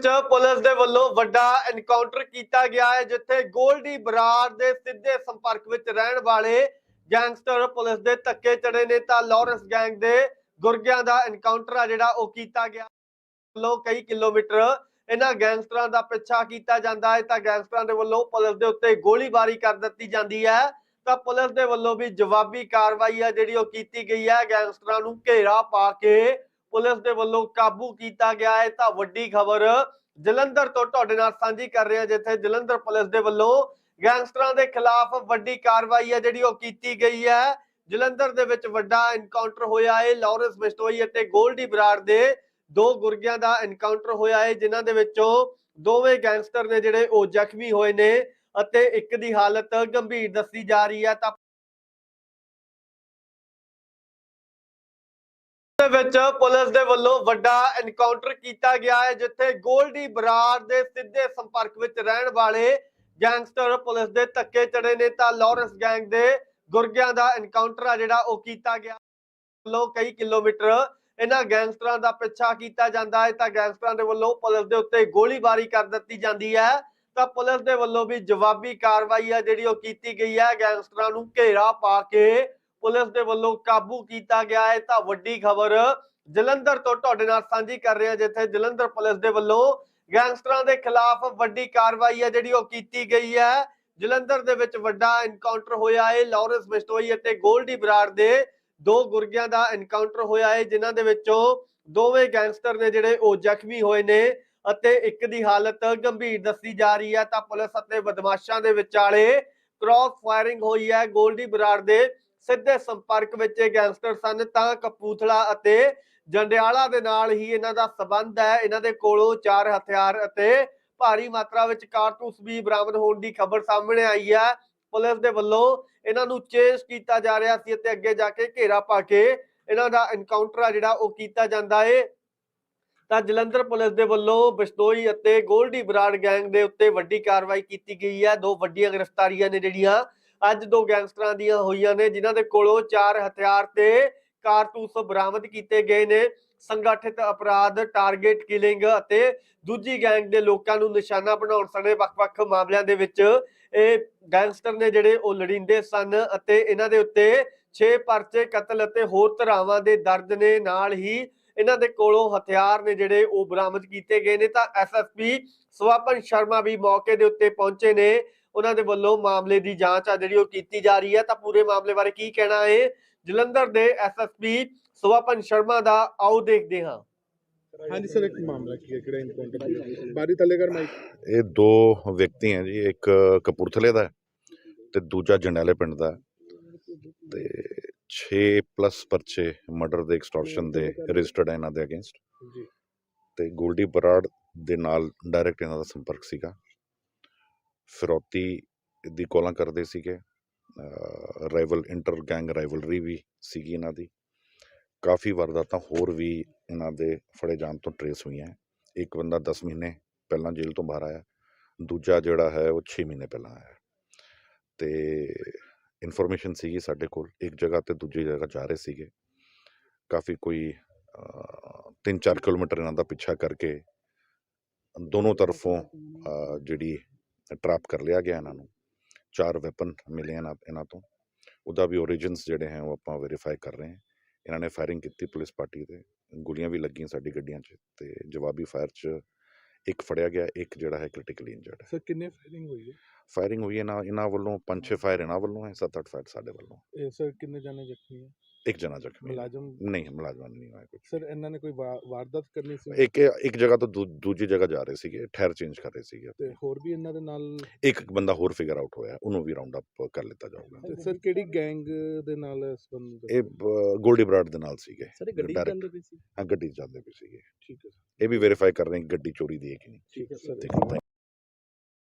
ਚ ਪੁਲਿਸ ਦੇ ਵੱਲੋਂ ਵੱਡਾ ਐਨਕਾਊਂਟਰ ਕੀਤਾ ਗਿਆ ਹੈ, ਜਿੱਥੇ ਗੋਲਡੀ ਬਰਾੜ ਦੇ ਸਿੱਧੇ ਸੰਪਰਕ ਵਿੱਚ ਰਹਿਣ ਵਾਲੇ ਗੈਂਗਸਟਰ ਪੁਲਿਸ ਦੇ ਧੱਕੇ ਚੜੇ ਨੇ ਤਾਂ ਲਾਰੈਂਸ ਗੈਂਗ ਦੇ ਗੁਰਗਿਆਂ ਦਾ ਐਨਕਾਊਂਟਰ ਆ ਜਿਹੜਾ ਉਹ ਕੀਤਾ ਗਿਆ। ਵੱਲੋਂ ਕਈ ਕਿਲੋਮੀਟਰ ਇਹਨਾਂ ਗੈਂਗਸਟਰਾਂ ਦਾ ਪਿੱਛਾ ਕੀਤਾ ਜਾਂਦਾ ਹੈ, ਤਾਂ ਗੈਂਗਸਟਰਾਂ ਦੇ ਵੱਲੋਂ ਪੁਲਿਸ ਦੇ ਉੱਤੇ ਗੋਲੀਬਾਰੀ ਕਰ ਦਿੱਤੀ ਜਾਂਦੀ ਹੈ। ਤਾਂ ਪੁਲਿਸ ਦੇ ਵੱਲੋਂ ਵੀ ਜਵਾਬੀ ਕਾਰਵਾਈ ਹੈ ਜਿਹੜੀ ਉਹ ਕੀਤੀ ਗਈ ਹੈ, ਗੈਂਗਸਟਰਾਂ ਨੂੰ ਘੇਰਾ ਪਾ ਕੇ ਪੁਲਿਸ ਦੇ ਵੱਲੋਂ ਕਾਬੂ ਕੀਤਾ ਗਿਆ ਹੈ। ਤਾਂ ਵੱਡੀ ਖਬਰ, ਜਲੰਧਰ ਤੋਂ ਤੁਹਾਡੇ ਨਾਲ ਸਾਂਝੀ ਕਰ ਰਹੇ ਹਾਂ ਜਿੱਥੇ ਜਲੰਧਰ ਪੁਲਿਸ ਦੇ ਵੱਲੋਂ ਗੈਂਗਸਟਰਾਂ ਦੇ ਖਿਲਾਫ ਵੱਡੀ ਕਾਰਵਾਈ ਹੈ ਜਿਹੜੀ ਉਹ ਕੀਤੀ ਗਈ ਹੈ। ਜਲੰਧਰ ਦੇ ਵਿੱਚ ਵੱਡਾ ਐਨਕਾਊਂਟਰ ਹੋਇਆ ਹੈ। ਲਾਰੈਂਸ ਬਿਸਟੋਈ ਅਤੇ ਗੋਲਡੀ ਬਰਾੜ ਦੇ ਦੋ ਗੁਰਗਿਆਂ ਦਾ ਐਨਕਾਊਂਟਰ ਹੋਇਆ ਹੈ, ਜਿਨ੍ਹਾਂ ਦੇ ਵਿੱਚੋਂ ਦੋਵੇਂ ਗੈਂਗਸਟਰ ਨੇ ਜਿਹੜੇ ਉਹ ਜ਼ਖਮੀ ਹੋਏ ਨੇ ਅਤੇ ਇੱਕ ਦੀ ਹਾਲਤ ਗੰਭੀਰ ਦੱਸੀ ਜਾ ਰਹੀ ਹੈ। ਤਾਂ ਦੇ ਵਿੱਚ ਪੁਲਿਸ ਦੇ ਵੱਲੋਂ ਵੱਡਾ ਐਨਕਾਊਂਟਰ ਕੀਤਾ ਗਿਆ ਹੈ, ਜਿੱਥੇ ਗੋਲਡੀ ਬਰਾੜ ਦੇ ਸਿੱਧੇ ਸੰਪਰਕ ਵਿੱਚ ਰਹਿਣ ਵਾਲੇ ਗੈਂਗਸਟਰ ਪੁਲਿਸ ਦੇ ਧੱਕੇ ਚੜੇ ਨੇ ਤਾਂ ਲਾਰੈਂਸ ਗੈਂਗ ਦੇ ਗੁਰਗਿਆਂ ਦਾ ਐਨਕਾਊਂਟਰ ਆ ਜਿਹੜਾ ਉਹ ਕੀਤਾ ਗਿਆ। ਵੱਲੋਂ ਕਈ ਕਿਲੋਮੀਟਰ ਇਹਨਾਂ ਗੈਂਗਸਟਰਾਂ ਦਾ ਪਿੱਛਾ ਕੀਤਾ ਜਾਂਦਾ ਹੈ, ਤਾਂ ਗੈਂਗਸਟਰਾਂ ਦੇ ਵੱਲੋਂ ਪੁਲਿਸ ਦੇ ਉੱਤੇ ਗੋਲੀਬਾਰੀ ਕਰ ਦਿੱਤੀ ਜਾਂਦੀ ਹੈ। ਤਾਂ ਪੁਲਿਸ ਦੇ ਵੱਲੋਂ ਵੀ ਜਵਾਬੀ ਕਾਰਵਾਈ ਹੈ ਜਿਹੜੀ ਉਹ ਕੀਤੀ ਗਈ ਹੈ, ਗੈਂਗਸਟਰਾਂ ਨੂੰ ਘੇਰਾ ਪਾ ਕੇ ਪੁਲਿਸ ਦੇ ਵੱਲੋਂ ਕਾਬੂ ਕੀਤਾ ਗਿਆ ਹੈ। ਤਾਂ ਵੱਡੀ ਖਬਰ, ਜਲੰਧਰ ਤੋਂ ਤੁਹਾਡੇ ਨਾਲ ਸਾਂਝੀ ਕਰ ਰਹੇ ਹਾਂ ਜਿੱਥੇ ਜਲੰਧਰ ਪੁਲਿਸ ਦੇ ਵੱਲੋਂ ਗੈਂਗਸਟਰਾਂ ਦੇ ਖਿਲਾਫ ਵੱਡੀ ਕਾਰਵਾਈ ਹੈ ਜਿਹੜੀ ਉਹ ਕੀਤੀ ਗਈ ਹੈ। ਜਲੰਧਰ ਦੇ ਵਿੱਚ ਵੱਡਾ ਐਨਕਾਊਂਟਰ ਹੋਇਆ ਹੈ ਲਾਰੈਂਸ ਬਿਸ਼ਨੋਈ ਅਤੇ ਗੋਲਡੀ ਬਰਾੜ ਦੇ ਦੋ ਗੁਰਗਿਆਂ ਦਾ ਐਨਕਾਊਂਟਰ ਹੋਇਆ ਹੈ, ਜਿਨ੍ਹਾਂ ਦੇ ਵਿੱਚੋਂ ਦੋਵੇਂ ਗੈਂਗਸਟਰ ਨੇ ਜਿਹੜੇ ਉਹ ਜ਼ਖਮੀ ਹੋਏ ਨੇ ਅਤੇ ਇੱਕ ਦੀ ਹਾਲਤ ਗੰਭੀਰ ਦੱਸੀ ਜਾ ਰਹੀ ਹੈ। ਤਾਂ ਪੁਲਿਸ ਅਤੇ ਬਦਮਾਸ਼ਾਂ ਦੇ ਵਿਚਾਲੇ ਕ੍ਰਾਸ ਫਾਇਰਿੰਗ ਹੋਈ ਹੈ। ਗੋਲਡੀ ਬਰਾੜ ਦੇ ਸਿੱਧੇ ਸੰਪਰਕ ਵਿੱਚ ਗੈਂਗਸਟਰ ਸਨ, ਤਾਂ ਕਪੂਥਲਾ ਅਤੇ ਜੰਡਿਆਲਾ ਦੇ ਨਾਲ ਹੀ ਇਹਨਾਂ ਦਾ ਸਬੰਧ ਹੈ। ਇਹਨਾਂ ਦੇ ਕੋਲੋਂ ਚਾਰ ਹਥਿਆਰ ਅਤੇ ਭਾਰੀ ਮਾਤਰਾ ਵਿੱਚ ਕਾਰਤੂਸ ਵੀ ਬਰਾਮਦ ਹੋਣ ਦੀ ਖਬਰ ਸਾਹਮਣੇ ਆਈ ਹੈ। ਪੁਲਿਸ ਦੇ ਵੱਲੋਂ ਇਹਨਾਂ ਨੂੰ ਚੇਸ ਕੀਤਾ ਜਾ ਰਿਹਾ ਸੀ ਅਤੇ ਅੱਗੇ ਜਾ ਕੇ ਘੇਰਾ ਪਾ ਕੇ ਇਹਨਾਂ ਦਾ ਐਨਕਾਊਂਟਰ ਆ ਜਿਹੜਾ ਉਹ ਕੀਤਾ ਜਾਂਦਾ ਏ। ਤਾਂ ਜਲੰਧਰ ਪੁਲਿਸ ਦੇ ਵੱਲੋਂ ਬਿਸ਼ਨੋਈ ਅਤੇ ਗੋਲਡੀ ਬਰਾੜ ਗੈਂਗ ਦੇ ਉੱਤੇ ਵੱਡੀ ਕਾਰਵਾਈ ਕੀਤੀ ਗਈ ਹੈ। ਦੋ ਵੱਡੀਆਂ ਗ੍ਰਿਫਤਾਰੀਆਂ ਨੇ ਜਿਹੜੀਆਂ ਅੱਜ ਦੋ ਗੈਂਗਸਟਰਾਂ ਦੀਆਂ ਹੋਈਆਂ ਨੇ, ਜਿਨ੍ਹਾਂ ਦੇ ਕੋਲੋਂ ਚਾਰ ਹਥਿਆਰ ਤੇ ਕਾਰਤੂਸ ਬਰਾਮਦ ਕੀਤੇ ਗਏ ਨੇ। ਸੰਗਠਿਤ ਅਪਰਾਧ ਟਾਰਗੇਟ ਕਿਲਿੰਗ ਅਤੇ ਦੂਜੀ ਗੈਂਗ ਦੇ ਲੋਕਾਂ ਨੂੰ ਨਿਸ਼ਾਨਾ ਬਣਾਉਣ ਸਣੇ ਵੱਖ-ਵੱਖ ਮਾਮਲਿਆਂ ਦੇ ਵਿੱਚ ਇਹ ਗੈਂਗਸਟਰ ਨੇ ਜਿਹੜੇ ਉਹ ਲੜਿੰਦੇ ਸਨ ਅਤੇ ਇਹਨਾਂ ਦੇ ਉੱਤੇ 6 ਪਰਚੇ, ਕਤਲ ਅਤੇ ਹੋਰ ਧਰਾਵਾਂ ਦੇ ਦਰਜ ਨੇ। ਨਾਲ ਹੀ ਇਹਨਾਂ ਦੇ ਕੋਲੋਂ ਹਥਿਆਰ ਨੇ ਜਿਹੜੇ ਉਹ ਬਰਾਮਦ ਕੀਤੇ ਗਏ ਨੇ। ਤਾਂ ਐਸਐਸਪੀ ਸਵਾਪਨ ਸ਼ਰਮਾ ਵੀ ਮੌਕੇ ਦੇ ਉੱਤੇ ਪਹੁੰਚੇ ਨੇ। ਉਹਨਾਂ ਦੇ ਵੱਲੋਂ ਮਾਮਲੇ ਦੀ ਜਾਂਚ ਆ ਜਿਹੜੀ ਉਹ ਕੀਤੀ ਜਾ ਰਹੀ ਹੈ ਤਾਂ ਪੂਰੇ ਮਾਮਲੇ ਬਾਰੇ ਕੀ ਕਹਿਣਾ ਹੈ? ਜਲੰਧਰ ਦੇ ਐਸਐਸਪੀ ਸਵਾਪਨ ਸ਼ਰਮਾ ਦਾ ਆਓ ਦੇਖਦੇ ਹਾਂ। ਹਾਂਜੀ ਸਰ ਇੱਕ ਮਾਮਲਾ ਕੀ ਹੈ? ਕਿਹੜਾ ਇਨਕਾਊਂਟਰ ਬਾਰੀ ਤਲੇਗਰ ਮਾਈਕ। ਇਹ ਦੋ ਵਿਅਕਤੀ ਹੈ ਜੀ ਇੱਕ ਕਪੂਰਥਲੇ ਦਾ ਤੇ ਦੂਜਾ ਜੰਡਿਆਲੇ ਪਿੰਡ ਦਾ। ਤੇ 6 ਪਲੱਸ ਪਰਚੇ ਮਰਡਰ ਦੇ ਐਕਸਟੋਰਸ਼ਨ ਦੇ ਰਜਿਸਟਰਡ ਹੈ ਇਹਨਾਂ ਦੇ ਅਗੇਂਸਟ ਜੀ। ਤੇ ਗੋਲਡੀ ਬਰਾੜ ਦੇ ਨਾਲ ਡਾਇਰੈਕਟ ਇਹਨਾਂ ਦਾ ਸੰਪਰਕ ਸੀਗਾ। ਫਿਰੌਤੀ ਦੀ ਕੋਲਾਂ ਕਰਦੇ ਸੀਗੇ ਰਾਈਵਲ ਇੰਟਰ ਗੈਂਗ ਰਾਈਵਲਰੀ ਵੀ ਸੀਗੀ ਇਹਨਾਂ ਦੀ। ਕਾਫੀ ਵਾਰਦਾਤਾਂ ਹੋਰ ਵੀ ਇਹਨਾਂ ਦੇ ਫੜੇ ਜਾਣ ਤੋਂ ਟਰੇਸ ਹੋਈਆਂ। ਇੱਕ ਬੰਦਾ 10 ਮਹੀਨੇ ਪਹਿਲਾਂ ਜੇਲ੍ਹ ਤੋਂ ਬਾਹਰ ਆਇਆ ਦੂਜਾ ਜਿਹੜਾ ਹੈ ਉਹ 6 ਮਹੀਨੇ ਪਹਿਲਾਂ ਆਇਆ। ਤੇ ਇਨਫੋਰਮੇਸ਼ਨ ਸੀਗੀ ਸਾਡੇ ਕੋਲ ਇੱਕ ਜਗ੍ਹਾ ਤੇ ਦੂਜੀ ਜਗ੍ਹਾ ਜਾ ਰਹੇ ਸੀਗੇ। ਕਾਫੀ ਕੋਈ 3-4 ਕਿਲੋਮੀਟਰ ਇਹਨਾਂ ਦਾ ਪਿੱਛਾ ਕਰਕੇ ਦੋਨੋਂ ਤਰਫੋਂ ਜਿਹੜੀ ਟਰੈਪ ਕਰ ਲਿਆ ਗਿਆ ਇਹਨਾਂ ਨੂੰ। ਚਾਰ ਵੈਪਨ ਮਿਲੇ ਇਹਨਾਂ ਇਹਨਾਂ ਤੋਂ। ਉਹਦਾ ਵੀ origins ਜਿਹੜੇ ਹੈ ਉਹ ਆਪਾਂ ਵੈਰੀਫਾਈ ਕਰ ਰਹੇ ਹਾਂ। ਇਹਨਾਂ ਨੇ ਫਾਇਰਿੰਗ ਕੀਤੀ ਪੁਲਿਸ ਪਾਰਟੀ ਤੇ। ਗੋਲੀਆਂ ਵੀ ਲੱਗੀਆਂ ਸਾਡੀ ਗੱਡੀਆਂ 'ਚ ਤੇ ਜਵਾਬੀ ਫਾਇਰ 'ਚ ਇੱਕ ਫੜਿਆ ਗਿਆ ਇੱਕ ਜਿਹੜਾ ਹੈ ਕ੍ਰਿਟੀਕਲੀ ਇੰਜਰਡ ਹੈ। ਸਰ ਕਿੰਨੇ ਫਾਇਰਿੰਗ ਹੋਈ ਹੈ ਫਾਇਰਿੰਗ ਹੋਈ ਇਹਨਾਂ ਇਹਨਾਂ ਵੱਲੋਂ ਪੰਜ ਛੇ ਫਾਇਰ ਇਹਨਾਂ ਵੱਲੋਂ ਹੈ ਸੱਤ ਅੱਠ ਫਾਇਰ ਸਾਡੇ ਵੱਲੋਂ। ਇਹ ਸਰ ਕਿੰਨੇ ਜਾਣੇ ਜ਼ਖਮੀ ਹੈ? ਇੱਕ ਜਣਾ ਜ਼ਖਮੀ ਹੈ। ਮੁਲਾਜ਼ਮ? ਨਹੀਂ ਮੁਲਾਜ਼ਮਾਂ ਨੂੰ ਨਹੀਂ ਹੋਇਆ ਕੁਝ ਸਰ ਇਹਨਾਂ ਨੇ ਕੋਈ ਵਾਰਦਾਤ ਕਰਨੀ ਸੀ? ਇੱਕ ਇੱਕ ਜਗ੍ਹਾ ਤੋਂ ਦੂਜੀ ਜਗ੍ਹਾ ਜਾ ਰਹੇ ਸੀਗੇ ਠਹਿਰ ਚੇਂਜ ਕਰ ਰਹੇ ਸੀਗੇ ਤੇ ਹੋਰ ਵੀ ਇਹਨਾਂ ਦੇ ਨਾਲ? ਇੱਕ ਬੰਦਾ ਹੋਰ ਫਿਗਰ ਆਊਟ ਹੋਇਆ ਉਹਨੂੰ ਵੀ ਰਾਉਂਡ ਅਪ ਕਰ ਲਿੱਤਾ ਜਾਊਗਾ। ਸਰ ਕਿਹੜੀ ਗੈਂਗ ਦੇ ਨਾਲ ਸੰਬੰਧ ਇਹ ਗੋਲਡੀ ਬਰਾੜ ਦੇ ਨਾਲ ਸੀਗੇ। ਸਰ ਗੱਡੀ ਜਾਂਦੇ ਸੀ? ਹਾਂ ਗੱਡੀ ਜਾਂਦੇ ਵੀ ਸੀਗੇ। ਠੀਕ ਹੈ ਇਹ ਵੀ ਵੈਰੀਫਾਈ ਕਰ ਰਹੇ ਹਾਂ ਕਿ ਗੱਡੀ ਚੋਰੀ ਦੀ ਹੈ ਕਿ ਨਹੀਂ। ਠੀਕ ਹੈ ਸਰ। ਠੀਕ ਹੈ